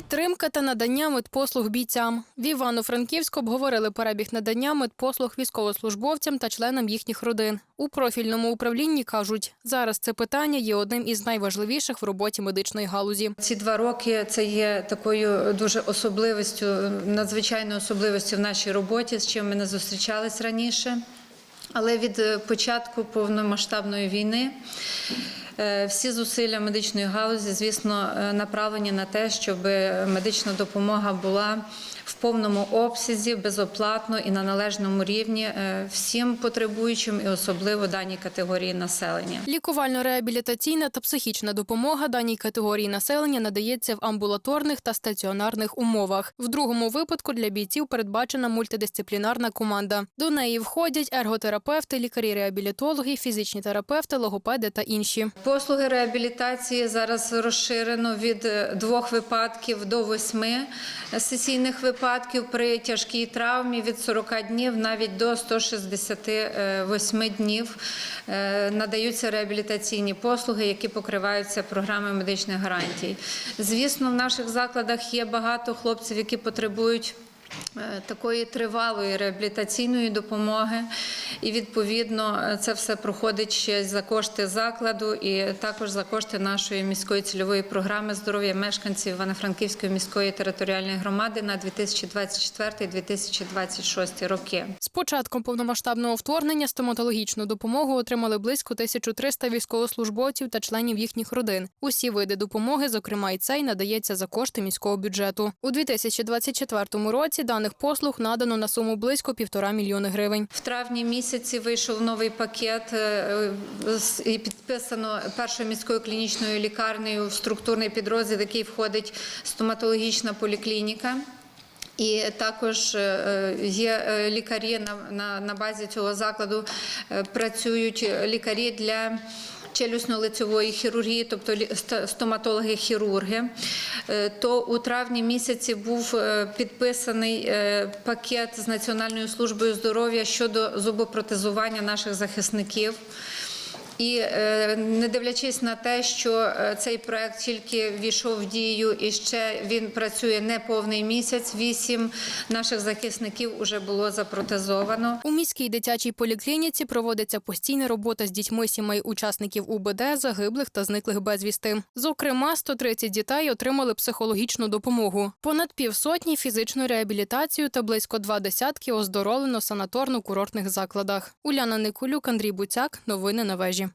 Підтримка та надання медпослуг бійцям. В Івано-Франківську обговорили перебіг надання медпослуг військовослужбовцям та членам їхніх родин. У профільному управлінні кажуть, зараз це питання є одним із найважливіших в роботі медичної галузі. Ці два роки це є такою дуже особливістю, надзвичайною особливістю в нашій роботі, з чим ми не зустрічались раніше. Але від початку повномасштабної війни всі зусилля медичної галузі, звісно, е, направлені на те, щоб медична допомога була в повному обсязі, безоплатно і на належному рівні е, всім потребуючим, і особливо даній категорії населення. Лікувально-реабілітаційна та психічна допомога даній категорії населення надається в амбулаторних та стаціонарних умовах. В другому випадку для бійців передбачена мультидисциплінарна команда. До неї входять ерготерапевти, лікарі-реабілітологи, фізичні терапевти, логопеди та інші. Послуги реабілітації зараз розширено від е, двох випадків до восьми сесійних випадків при тяжкій травмі від 40 днів навіть до 168 днів е, надаються реабілітаційні послуги, які покриваються програмою медичних гарантій. Звісно, в наших закладах є багато хлопців, які потребують. Е, Такої тривалої реабілітаційної допомоги, і відповідно е, це все проходить ще за кошти закладу, і також за кошти нашої міської цільової програми здоров'я мешканців Івано-Франківської міської територіальної громади на 2024-2026 роки. З початком повномасштабного вторгнення стоматологічну допомогу отримали близько 1300 військовослужбовців та членів їхніх родин. Усі види допомоги, зокрема і цей, надається за кошти міського бюджету. У 2024 році даних послуг надано на суму близько півтора мільйони гривень. В травні місяці вийшов новий пакет е, і підписано першою міською клінічною лікарнею в структурний підрозділ, який входить стоматологічна поліклініка. І також е, є е, лікарі на, на, на базі цього закладу, е, працюють лікарі для челюсно-лицевої хірургії, тобто стоматологи-хірурги. Е, То у травні місяці був е, підписаний е, пакет з Національною службою здоров'я щодо зубопротезування наших захисників. І е, не дивлячись на те, що е, цей проект тільки війшов в дію і ще він працює не повний місяць. Вісім наших захисників вже було запротезовано. У міській дитячій поліклініці проводиться постійна робота з дітьми сімей учасників УБД, загиблих та зниклих безвісти. Зокрема, 130 дітей отримали психологічну допомогу. Понад півсотні фізичну реабілітацію та близько два десятки оздоровлено санаторно-курортних закладах. Уляна Никулюк, Андрій Буцяк. Новини на вежі.